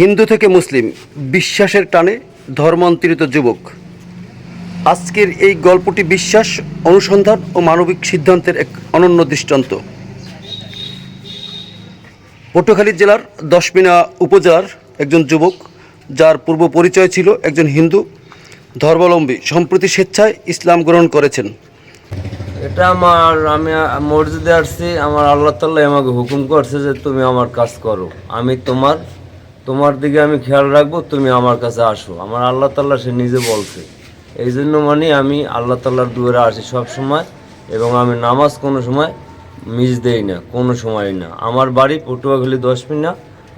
হিন্দু থেকে মুসলিম, বিশ্বাসের টানে ধর্মান্তরিত যুবক। আজকের এই গল্পটি বিশ্বাস, অনুসন্ধান ও মানবিক সিদ্ধান্তের এক অনন্য দৃষ্টান্ত। পটুয়াখালী জেলার দশমিনা উপজেলার একজন যুবক, যার পূর্ব পরিচয় ছিল একজন হিন্দু, ধর্মাবলম্বী, সম্প্রতি স্বেচ্ছায় ইসলাম গ্রহণ করেছেন। এটা আমার, আমি মসজিদে আসছি, আমার আল্লাহ তাল্লাহ আমাকে হুকুম করছে যে তুমি আমার কাজ করো। আমি তোমার তোমার দিকে আমি খেয়াল রাখব, তুমি আমার কাছে আসো। আমার আল্লাহ তাল্লাহ সে নিজে বলছে। এই জন্য মানে আমি আল্লাহ তাল্লাহর দুয়ারে আসি সব সময় এবং আমি নামাজ কোনো সময় মিস দেই না, কোনো সময় না। আমার বাড়ি পটুয়াখালী দশ মিনা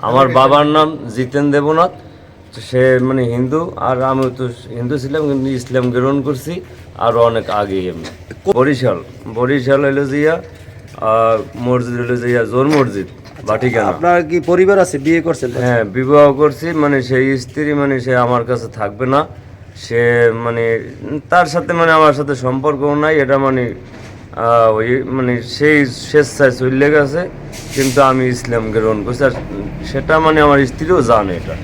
আমার বাবার নাম জিতেন দেবনাথ। সে মানে হিন্দু, আর আমি তো হিন্দু ছিলাম, কিন্তু ইসলাম গ্রহণ করছি, আরও অনেক আগে আমি। বরিশাল। বরিশাল হলো জিয়া আর মসজিদ হলো জিয়া জোর মসজিদ। বাটিকানা আপনার কি পরিবার আছে? বিয়ে করছেন হ্যাঁ বিবাহ করছি মানে সেই স্ত্রী মানে সে আমার কাছে থাকবে না। সে মানে তার সাথে মানে আমার সাথে সম্পর্কও নাই। এটা মানে ওই মানে সেই স্বেচ্ছায় চলে গেছে কিন্তু আমি ইসলাম গ্রহণ করছি। আর সেটা মানে আমার স্ত্রীও জানে এটা।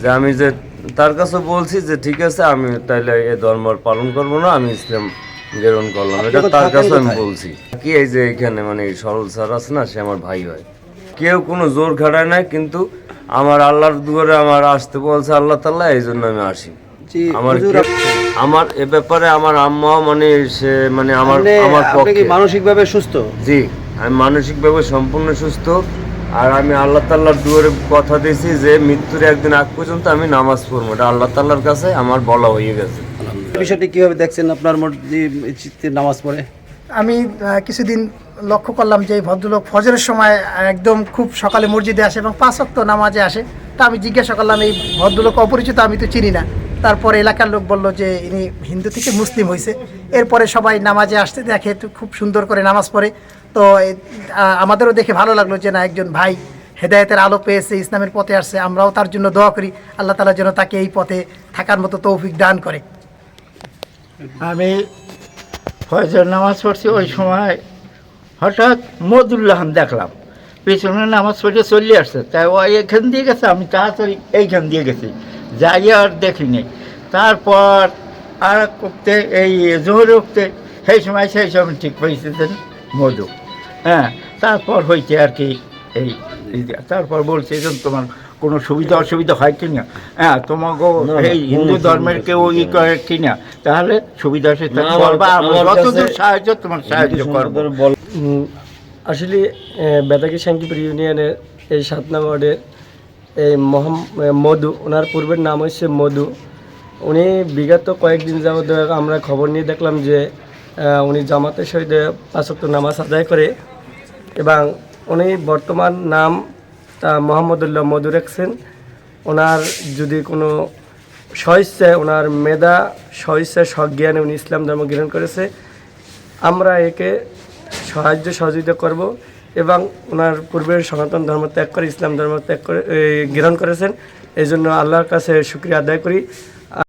যে আমি যে তার কাছে বলছি যে ঠিক আছে আমি তাইলে এ ধর্ম পালন করব না আমি ইসলাম গ্রহণ করলাম। এটা তার কাছে আমি বলছি। কি এই যে এখানে মানে সরল স্যার আছে না সে আমার ভাই হয়। কেউ কোনো জোর খাটায় নাই কিন্তু আমার আল্লাহর দুয়ারে আমার আসতে বলছে আল্লাহ তাল্লাহ এই জন্য আমি আসি। আমার আমার এ ব্যাপারে আমার মানে সে মানে আমার আমার পক্ষে। মানসিকভাবে সুস্থ? জি আমি মানসিকভাবে সম্পূর্ণ সুস্থ। আর আমি আল্লাহ তাল্লাহর দুয়ারে কথা দিয়েছি যে মৃত্যুর একদিন আগ পর্যন্ত আমি নামাজ পড়ব। এটা আল্লাহ তাল্লাহর কাছে আমার বলা হয়ে গেছে। বিষয়টি কীভাবে দেখছেন আপনার মধ্যে নামাজ পড়ে? আমি কিছুদিন লক্ষ্য করলাম যে ভদ্রলোক ফজরের সময় একদম খুব সকালে মসজিদে আসে এবং পাঁচ ওয়াক্ত নামাজে আসে। তা আমি জিজ্ঞাসা করলাম, এই ভদ্রলোক অপরিচিত, আমি তো চিনি না। তারপরে এলাকার লোক বলল যে, ইনি হিন্দু থেকে মুসলিম হয়েছে এরপরে সবাই নামাজে আসতে দেখে তো খুব সুন্দর করে নামাজ পড়ে। তো আমাদেরও দেখে ভালো লাগল যে, না, একজন ভাই হেদায়েতের আলো পেয়েছে, ইসলামের পথে আসছে, আমরাও তার জন্য দোয়া করি। আল্লাহ তালা যেন তাকে এই পথে থাকার মতো তৌফিক দান করে। আমি ফজর নামাজ পড়ছি, ওই সময় হঠাৎ মদুল্লাহান দেখলাম। পিছনে নামাজ পড়ে চলে আসছে। তাই ও এখান দিয়ে গেছে, আমি তাড়াতাড়ি এইখান দিয়ে গেছি। যাই আর দেখিনি তারপর আর করতে, এই জোহর উঠতে সেই সময় সেই সময় ঠিক পেয়েছিলেন মধু হ্যাঁ তারপর হয়েছে আর কি এই তারপর বলছে যে তোমার কোনো সুবিধা অসুবিধা হয় কি না? হ্যাঁ তোমাকে এই হিন্দু ধর্মের কেউ ই করে কি না? তাহলে সুবিধা অসুবিধা আমার যতদূর সাহায্য তোমার সাহায্য করব। আসলে বেতাকি শান্তিপুর ইউনিয়নের এই সাত ওয়ার্ডের এই মহাম মধু ওনার পূর্বের নাম হচ্ছে মধু। উনি বিগত কয়েকদিন যাবত আমরা খবর নিয়ে দেখলাম যে উনি জামাতের সহিত পাঁচক্ত নামাজ আদায় করে এবং উনি বর্তমান নাম তা মোহাম্মদুল্লাহ মধু রাখছেন। ওনার যদি কোনো স্বইচ্ছায় ওনার মেধা স্বইচ্ছায় সজ্ঞানে উনি ইসলাম ধর্ম গ্রহণ করেছে, আমরা একে সাহায্য সহযোগিতা করব এবং ওনার পূর্বের সনাতন ধর্ম ত্যাগ করে, ইসলাম ধর্ম ত্যাগ করে গ্রহণ করেছেন। এই জন্য আল্লাহর কাছে শুক্রিয়া আদায় করি।